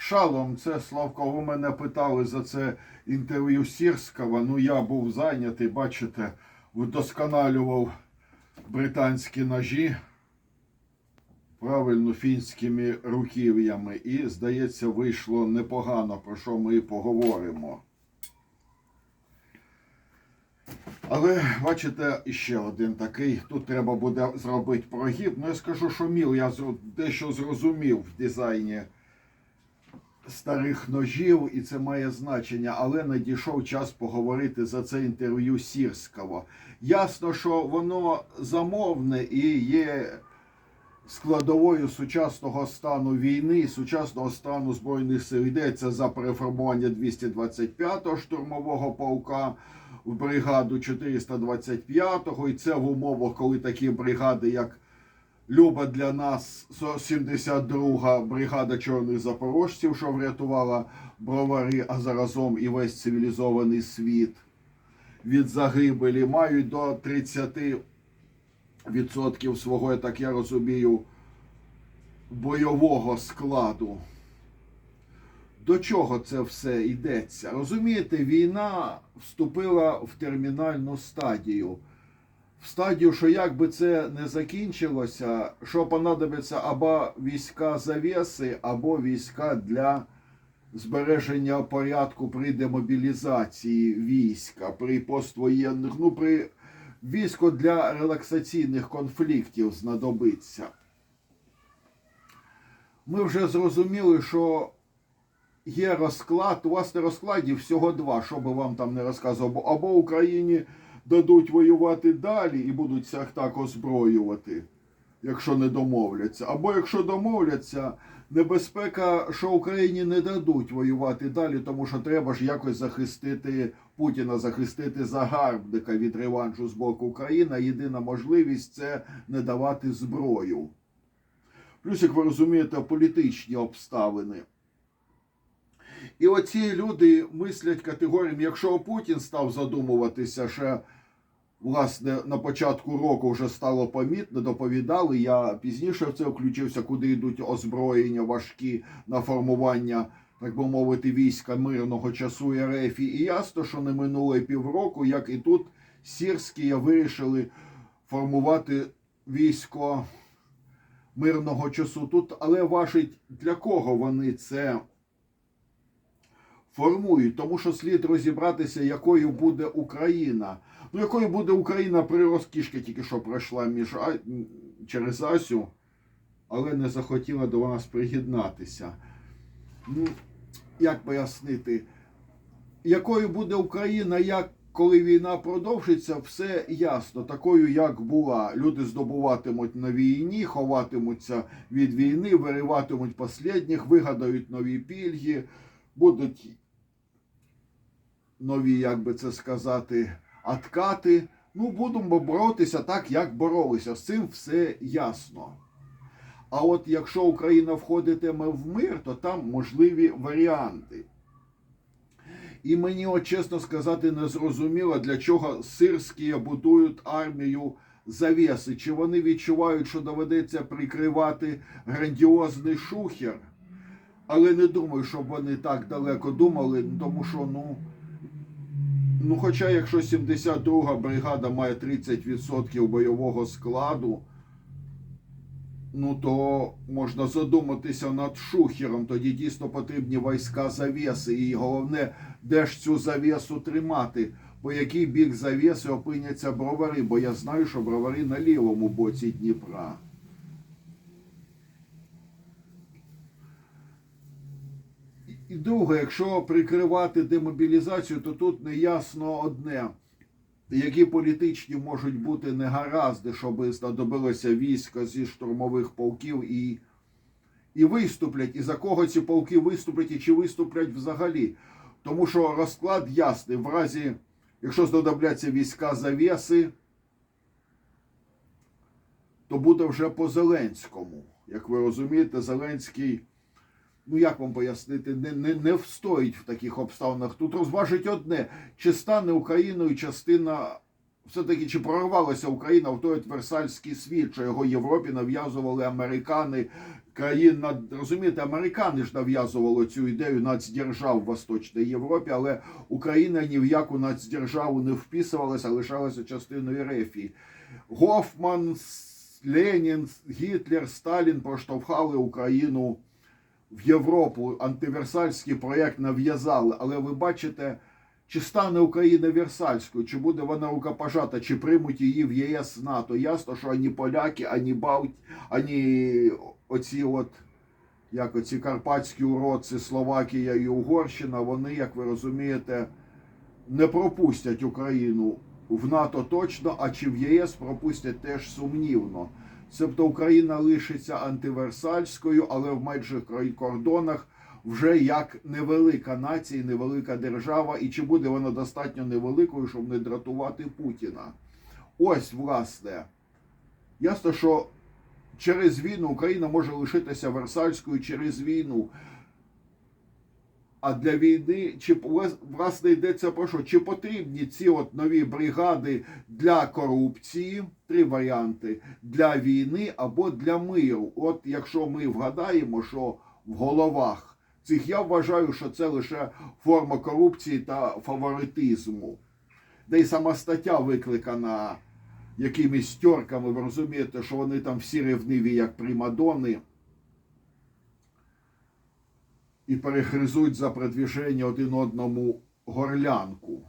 Шалом, це Славко, ви мене питали за це інтерв'ю Сірського. Ну я був зайнятий, бачите, вдосконалював британські ножі правильно фінськими руків'ями. І, здається, вийшло непогано, про що ми і поговоримо. Але бачите, іще один такий. Тут треба буде зробити прогиб. Ну я скажу, що міл, я дещо зрозумів в дизайні старих ножів, і це має значення, але надійшов час поговорити за це інтерв'ю Сірського. Ясно, що воно замовне і є складовою сучасного стану війни, сучасного стану збройних сил. Йдеться за переформування 225-го штурмового полка в бригаду 425-го. І це в умовах, коли такі бригади, як Люба для нас 72-га бригада чорних запорожців, що врятувала бровари, а заразом і весь цивілізований світ від загибелі, мають до 30% свого, так я розумію, бойового складу. До чого це все йдеться? Розумієте, війна вступила в термінальну стадію в стадію, що як би це не закінчилося, що понадобиться або війська завіси, або війська для збереження порядку при демобілізації війська, при поствоєнних, ну при військо для релаксаційних конфліктів знадобиться. Ми вже зрозуміли, що є розклад, у вас на розкладі всього два, що би вам там не розказував, або Україні дадуть воювати далі і будуть всіх так озброювати, якщо не домовляться. Або якщо домовляться, небезпека, що Україні не дадуть воювати далі, тому що треба ж якось захистити Путіна, захистити загарбника від реваншу з боку України. Єдина можливість це не давати зброю. Плюс, як ви розумієте, політичні обставини. І оці люди мислять категоріями, якщо Путін став задумуватися, ще власне на початку року вже стало помітно, доповідали. Я пізніше в це включився, куди йдуть озброєння важкі на формування, так би мовити, війська мирного часу РФ. І ясно, що не минуло півроку, як і тут сірські вирішили формувати військо мирного часу. Тут, але важить для кого вони це формують, тому що слід розібратися, якою буде Україна. Ну, якою буде Україна при розкішки, тільки що пройшла між А- через Асю, але не захотіла до нас приєднатися. Ну, як пояснити, якою буде Україна, як коли війна продовжиться, все ясно, такою, як була. Люди здобуватимуть на війні, ховатимуться від війни, вириватимуть останніх, вигадають нові пільги, будуть нові, як би це сказати, откати. Ну, будемо боротися так, як боролися. З цим все ясно. А от якщо Україна входитиме в мир, то там можливі варіанти. І мені, от чесно сказати, не зрозуміло, для чого сирські будують армію завіси. Чи вони відчувають, що доведеться прикривати грандіозний шухер? Але не думаю, щоб вони так далеко думали, тому що, ну. Ну, хоча, якщо 72 бригада має 30% бойового складу, ну то можна задуматися над шухером. Тоді дійсно потрібні війська завіси. І головне, де ж цю завісу тримати. По який бік завіси опиняться бровари, бо я знаю, що бровари на лівому боці Дніпра. І друге, якщо прикривати демобілізацію, то тут не ясно одне, які політичні можуть бути негаразди, щоб знадобилося війська зі штурмових полків і, і виступлять, і за кого ці полки виступлять, і чи виступлять взагалі. Тому що розклад ясний. В разі, якщо знадобляться війська завіси, то буде вже по Зеленському. Як ви розумієте, Зеленський ну як вам пояснити, не, не, не встоїть в таких обставинах. Тут розважить одне, чи стане Україною частина все-таки чи прорвалася Україна в той Версальський світ, що його Європі нав'язували американи, країн розумієте, американи ж нав'язували цю ідею нацдержав в Восточній Європі, але Україна ні в яку нацдержаву не вписувалася, лишалася частиною Рефії. Гофман, Ленін, Гітлер, Сталін проштовхали Україну в Європу. Антиверсальський проєкт нав'язали. Але ви бачите, чи стане Україна Версальською, чи буде вона рукопожата, чи приймуть її в ЄС НАТО. Ясно, що ані поляки, ані Баут, ані оці от. Як оці карпатські уродці, Словакія і Угорщина, вони, як ви розумієте, не пропустять Україну в НАТО точно, а чи в ЄС пропустять теж сумнівно. Тобто Україна лишиться антиверсальською, але в майже кордонах вже як невелика нація, невелика держава, і чи буде вона достатньо невеликою, щоб не дратувати Путіна? Ось, власне, ясно, що через війну Україна може лишитися Версальською через війну. А для війни чи власне йдеться про що? Чи потрібні ці от нові бригади для корупції? Три варіанти для війни або для миру. От якщо ми вгадаємо, що в головах цих я вважаю, що це лише форма корупції та фаворитизму. Де й сама стаття викликана якимись тьорками, ви розумієте, що вони там всі ревниві, як примадони. І перехризують за продвіження один одному горлянку.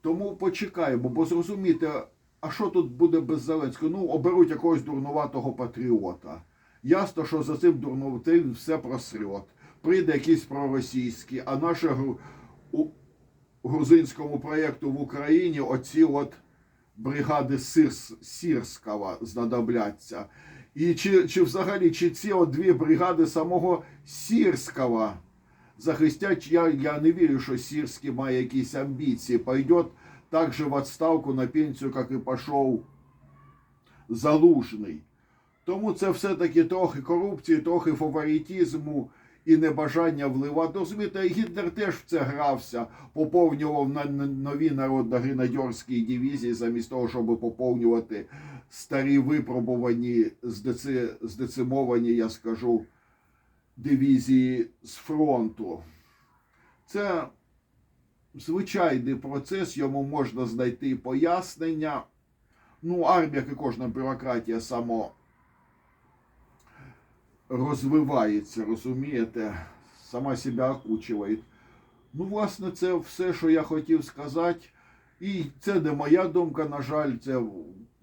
Тому почекаємо, бо зрозумієте, а що тут буде без Зеленського? Ну, оберуть якогось дурнуватого патріота. Ясно, що за цим дурнуватим все просрет. Прийде якийсь проросійський, а наше у грузинському проєкту в Україні оці от бригади Сирс... Сірського знадобляться. І чи чи взагалі чи ці от дві бригади самого Сірського захистять? Я я не вірю, що Сірський має якісь амбіції. Пойдет так же в відставку на пенсію, як і пішов Залужний. Тому це все-таки трохи корупції, трохи фаворитизму і небажання вливати. Розумієте, Гітлер теж в це грався, поповнював на нові народно-гренадерські дивізії, замість того, щоб поповнювати старі випробувані, здеци, здецимовані, я скажу, дивізії з фронту. Це звичайний процес, йому можна знайти пояснення. Ну, армія, як і кожна бюрократія, само розвивається, розумієте, сама себе окучує. Ну, власне, це все, що я хотів сказати. І це не моя думка, на жаль, це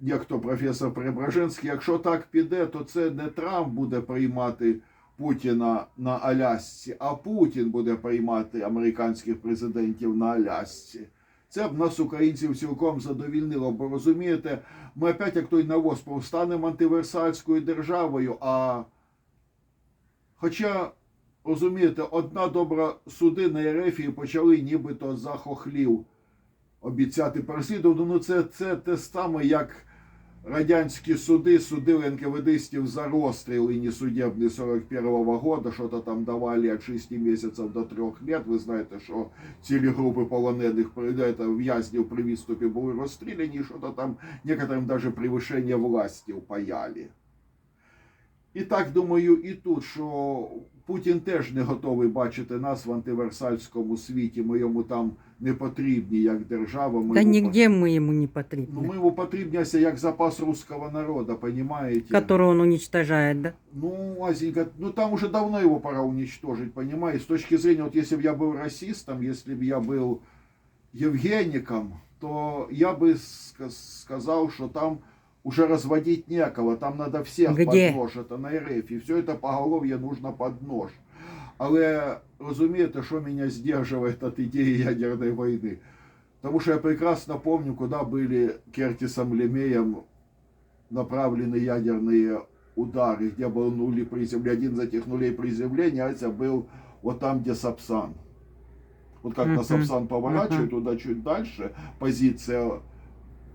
як то професор Преображенський. Якщо так піде, то це не Трамп буде приймати Путіна на Алясці, а Путін буде приймати американських президентів на Алясці. Це б нас, українців, цілком задовільнило, бо розумієте, ми опять, як той навоз, повстанемо антиверсальською державою. а Хоча, розумієте, одна добра судина Ерефії почали нібито за хохлів обіцяти переслідувати. Ну це це те саме, як радянські суди судили НКВДистів за розстріл і несудебний 41-го года, що то там давали від 6 місяців до 3 лет. Ви знаєте, що цілі групи полонених в'язнів при відступі були розстріляні, що то там некоторим даже превышення власті впаяли. І так думаю, і тут, що Путін теж не готовий бачити нас в антиверсальському світі. Ми йому там не потрібні як держава. Ми Та йому нигде пот- мы ему не Ну, потрібні. ми йому потрібняся як запас русского народа, понимаете? Которого он уничтожает, да? Ну, Азенька, ну там уже давно его пора уничтожить, понимаете? С точки зрения, вот если бы я был расистом, если бы я был евгеником, то я бы ска- сказал, что там уже разводить некого, там надо всех Где? под нож, это на РФ, и все это поголовье нужно под нож. Але розумієте, що мене здерживає від ідеї ядерної війни? Тому що я прекрасно помню, куда были Кертисом Лемеем направлены ядерные удары, где был нули приземления. Один из этих нулей приземления, а это был вот там, где Сапсан. Вот как на Мгм. Сапсан поворачивают, Мгм. туда чуть дальше, позиция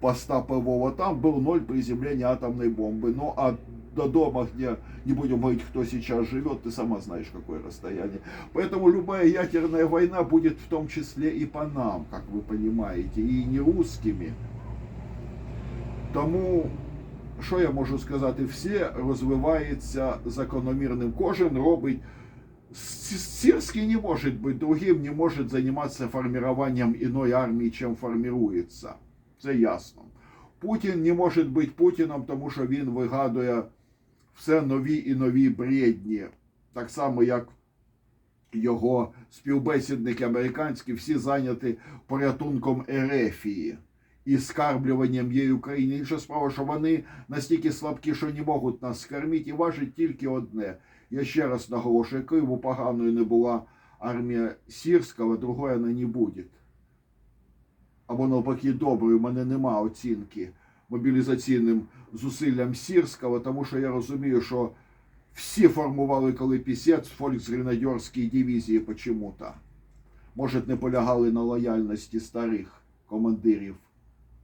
поста ПВО, там был ноль приземления атомной бомбы. Ну, а до дома, где, не будем говорить, кто сейчас живет, ты сама знаешь, какое расстояние. Поэтому любая ядерная война будет в том числе и по нам, как вы понимаете, и не русскими, Тому, що я можу сказати, все розвивається закономірним. Кожен робить. Сирский не может быть другим, не может заниматься формированием иной армии, чем формируется. Це ясно. Путін не може бути Путіном, тому що він вигадує все нові і нові бредні. Так само, як його співбесідники американські, всі зайняті порятунком Ерефії і скарблюванням її Україні. Інша справа, що вони настільки слабкі, що не можуть нас скормити, і важить тільки одне. Я ще раз наголошую, б поганою не була армія Сірського, другої вона не буде. Або навпаки, доброю, у мене нема оцінки мобілізаційним зусиллям Сірського, тому що я розумію, що всі формували коли пісець фольксгренадерській дивізії почему-то. Може, не полягали на лояльності старих командирів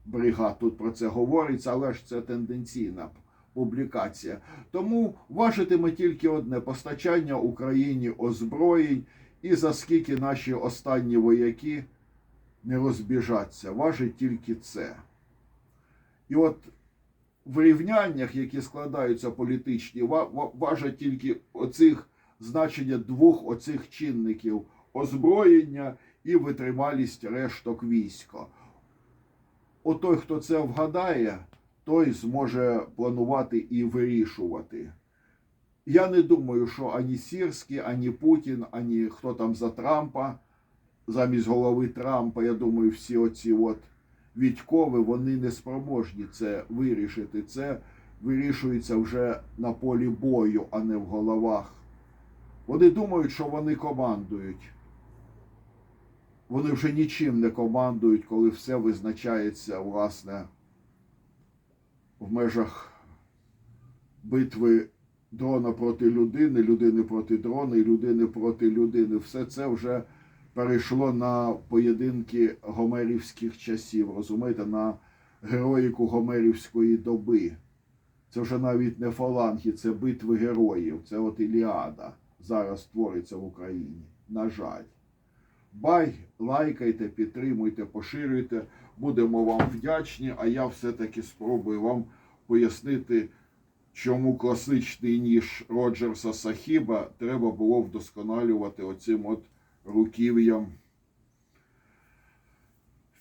бригад. Тут про це говориться, але ж це тенденційна публікація. Тому важитиме тільки одне постачання Україні озброєнь і за скільки наші останні вояки не розбіжаться. Важить тільки це. І от в рівняннях, які складаються політичні, ва- ва- важать тільки оцих значення двох оцих чинників озброєння і витрималість решток війська. Отой, хто це вгадає, той зможе планувати і вирішувати. Я не думаю, що ані Сірський, ані Путін, ані хто там за Трампа, замість голови Трампа, я думаю, всі оці от Відькови, вони не спроможні це вирішити. Це вирішується вже на полі бою, а не в головах. Вони думають, що вони командують. Вони вже нічим не командують, коли все визначається, власне, в межах битви дрона проти людини, людини проти дрона і людини проти людини. Все це вже перейшло на поєдинки гомерівських часів, розумієте, на героїку гомерівської доби. Це вже навіть не фаланги, це битви героїв. Це от Іліада зараз твориться в Україні. На жаль. Бай, лайкайте, підтримуйте, поширюйте. Будемо вам вдячні, а я все-таки спробую вам пояснити, чому класичний ніж Роджерса Сахіба треба було вдосконалювати оцим от руків'ям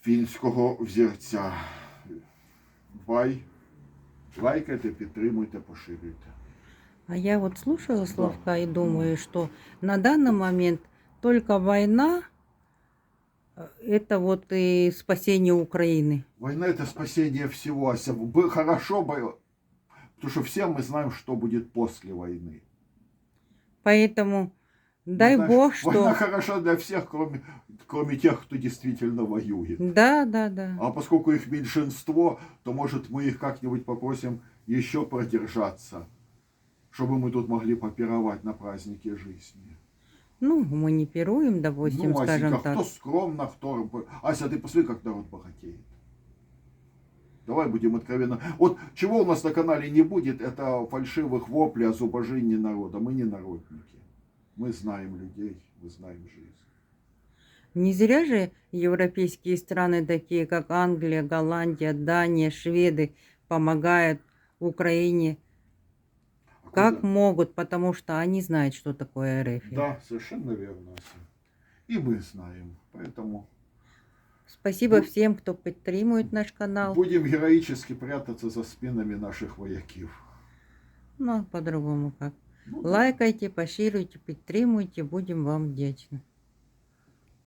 фінського взірця. Бай, лайкайте, підтримуйте, поширюйте. А я вот слушала Славка и думаю, что на данный момент только война э, это вот и спасение Украины. Война это спасение всего. Ася. Бы хорошо бы, потому что все мы знаем, что будет после войны. Поэтому дай Ну, знаешь, бог, Война что... хороша для всех, кроме, кроме тех, кто действительно воюет. Да, да, да. А поскольку их меньшинство, то, может, мы их как-нибудь попросим еще продержаться, чтобы мы тут могли попировать на празднике жизни. Ну, мы не пируем, допустим, ну, скажем Асенька, так. кто скромно, кто... Ася, ты посмотри, как народ богатеет. Давай будем откровенно. Вот чего у нас на канале не будет, это фальшивых воплей о зубожении народа. Мы не народники. Мы знаем людей, мы знаем жизнь. Не зря же европейские страны, такие как Англия, Голландия, Дания, Шведы, помогают Украине А как куда? могут, потому что они знают, что такое РФ. Да, совершенно верно. И мы знаем. Поэтому Спасибо Бу- всем, кто подтримует наш канал. будем героически прятаться за спинами наших вояків. Ну, а по-другому как. Лайкайте, поширюйте, підтримуйте, будем вам вдячны.